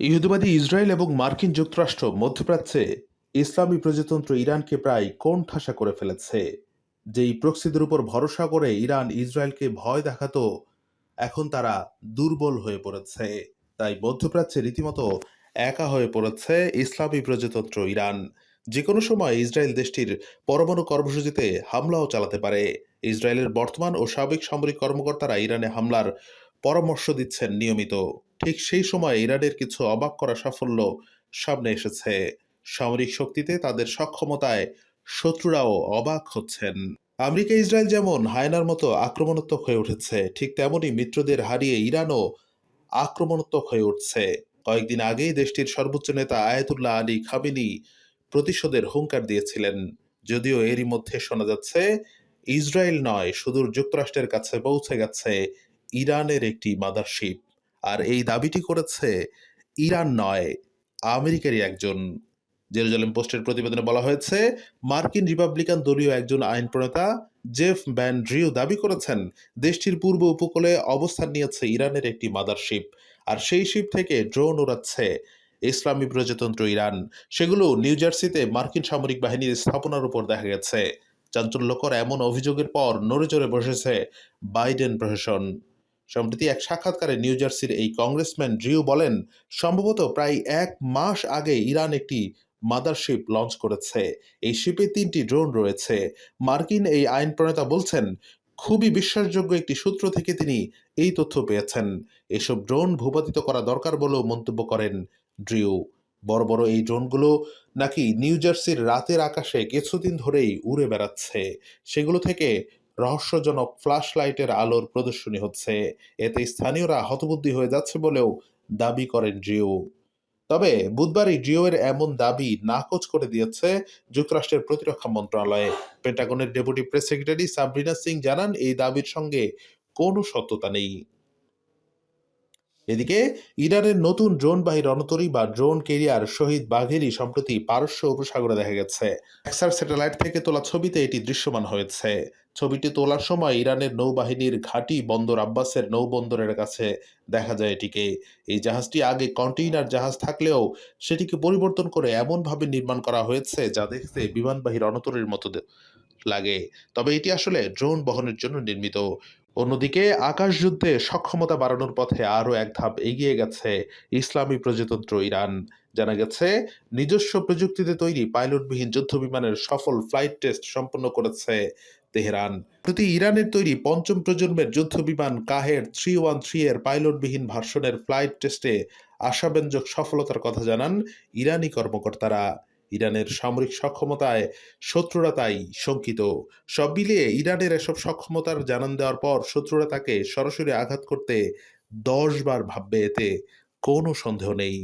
ইহুদিবাদী ইসরায়েল এবং মার্কিন যুক্তরাষ্ট্র মধ্যপ্রাচ্যে ইসলামী প্রজাতন্ত্র ইরানকে প্রায় কোণঠাসা করে ফেলেছে। যেই প্রক্সিদের উপর ভরসা করে ইরান ইসরায়েলকে ভয় দেখাতো, এখন তারা দুর্বল হয়ে পড়েছে। তাই মধ্যপ্রাচ্যে রীতিমতো একা হয়ে পড়েছে ইসলামী প্রজাতন্ত্র ইরান। যে কোনো সময় ইসরায়েল দেশটির পরমাণু কর্মসূচিতে হামলাও চালাতে পারে। ইসরায়েলের বর্তমান ও সাবেক সামরিক কর্মকর্তারা ইরানে হামলার পরামর্শ দিচ্ছেন নিয়মিত। ঠিক সেই সময় ইরানের কিছু অবাক করা সাফল্য সামনে এসেছে। সামরিক শক্তিতে তাদের সক্ষমতায় শত্রুরাও অবাক হচ্ছেন। আমেরিকা ইসরায়েল যেমন হায়নার মতো আক্রমণাত্মক হয়ে উঠেছে, ঠিক তেমনই মিত্রদের হারিয়ে ইরানও আক্রমণাত্মক হয়ে উঠছে। কয়েকদিন আগেই দেশটির সর্বোচ্চ নেতা আয়াতুল্লাহ আলী খামেনি প্রতিশোধের হুঙ্কার দিয়েছিলেন। যদিও এরই মধ্যে শোনা যাচ্ছে, ইসরায়েল নয়, সুদূর যুক্তরাষ্ট্রের কাছে পৌঁছে গেছে ইরানের একটি মাদারশিপ। আর এই দাবিটি করেছে ইরান নয়, আমেরিকারই একজন জেরুজালেম পোস্টের প্রতিবেদনে বলা হয়েছে, মার্কিন রিপাবলিকান দলীয় একজন আইন প্রণেতা জেফ ব্যান ড্রিউ দাবি করেছেন, দেশটির পূর্ব উপকূলে অবস্থান নিয়েছে ইরানের একটি মাদারশিপ, আর সেই শিপ থেকে ড্রোন উড়াচ্ছে ইসলামী প্রজাতন্ত্র ইরান। সেগুলো নিউ জার্সিতে মার্কিন সামরিক বাহিনীর স্থাপনার উপর দেখা গেছে। চাঞ্চল্যকর এমন অভিযোগের পর নড়েচড়ে বসেছে বাইডেন প্রশাসন। সম্প্রতি এক সাক্ষাৎকারে নিউ জার্সির এই কংগ্রেসম্যান ড্রিউ বলেন, সম্ভবত প্রায় এক মাস আগে ইরান একটি মাদারশিপ লঞ্চ করেছে। এই শিপে তিনটি ড্রোন রয়েছে। মার্কিন এই আইন প্রণেতা বলছেন, খুবই বিশ্বাসযোগ্য একটি সূত্র থেকে তিনি এই তথ্য পেয়েছেন। এসব ড্রোন ভূপাতিত করা দরকার বলেও মন্তব্য করেন ড্রিউ। বড় বড় এই ড্রোনগুলো নাকি নিউ জার্সির রাতের আকাশে কিছুদিন ধরেই উড়ে বেড়াচ্ছে। সেগুলো থেকে রহস্যজনক ফ্ল্যাশ লাইটের আলোর প্রদর্শনী হচ্ছে। এতে স্থানীয়রা হতবুদ্ধি হয়ে যাচ্ছে বলেও দাবি করেন জিও। তবে বুধবারই জিওয়ের এমন দাবি নাকচ করে দিয়েছে যুক্তরাষ্ট্রের প্রতিরক্ষা মন্ত্রণালয়ে। পেন্টাগনের deputy press secretary Sabrina Singh জানান, এই দাবির সঙ্গে কোনো সত্যতা নেই। এদিকে ইরানের নতুন ড্রোন ড্রোনবাহী রণতরী বা ড্রোন কেরিয়ার শহীদ বাঘেরি সম্প্রতি পারস্য উপসাগরে দেখা গেছে। এক্সার স্যাটেলাইট থেকে তোলা ছবিতে এটি দৃশ্যমান হয়েছে। ছবিটি তোলার সময় ইরানের নৌবাহিনীর ঘাঁটি বন্দর আব্বাসের নৌবন্দরের কাছে দেখা যায় এটিকে। এই জাহাজটি আগে কন্টেইনার জাহাজ থাকলেও সেটিকে পরিবর্তন করে এমনভাবে নির্মাণ করা হয়েছে যা দেখতে বিমানবাহী রণতরীর মতো লাগে। তবে এটি আসলে ড্রোন বহনের জন্য নির্মিত। অন্যদিকে আকাশযুদ্ধে সক্ষমতা বাড়ানোর পথে আরও এক ধাপ এগিয়ে গেছে ইসলামী প্রজাতন্ত্র ইরান। জানা গেছে, নিজস্ব প্রযুক্তিতে তৈরি পাইলটবিহীন যুদ্ধ বিমানের সফল ফ্লাইট টেস্ট সম্পন্ন করেছে তেহরান। প্রতি ইরানের তৈরি পঞ্চম প্রজন্মের যুদ্ধ বিমান কাহের থ্রি ওয়ান থ্রি এর পাইলটবিহীন ভার্সনের ফ্লাইট টেস্টে আশাব্যঞ্জক সফলতার কথা জানান ইরানি কর্মকর্তারা। ইরানের সামরিক সক্ষমতায় শত্রুরা তাই শঙ্কিত। সব মিলিয়ে ইরানের এসব সক্ষমতার জানান দেওয়ার পর শত্রুরা তাকে সরাসরি আঘাত করতে দশ বার ভাববে এতে কোনো সন্দেহ নেই।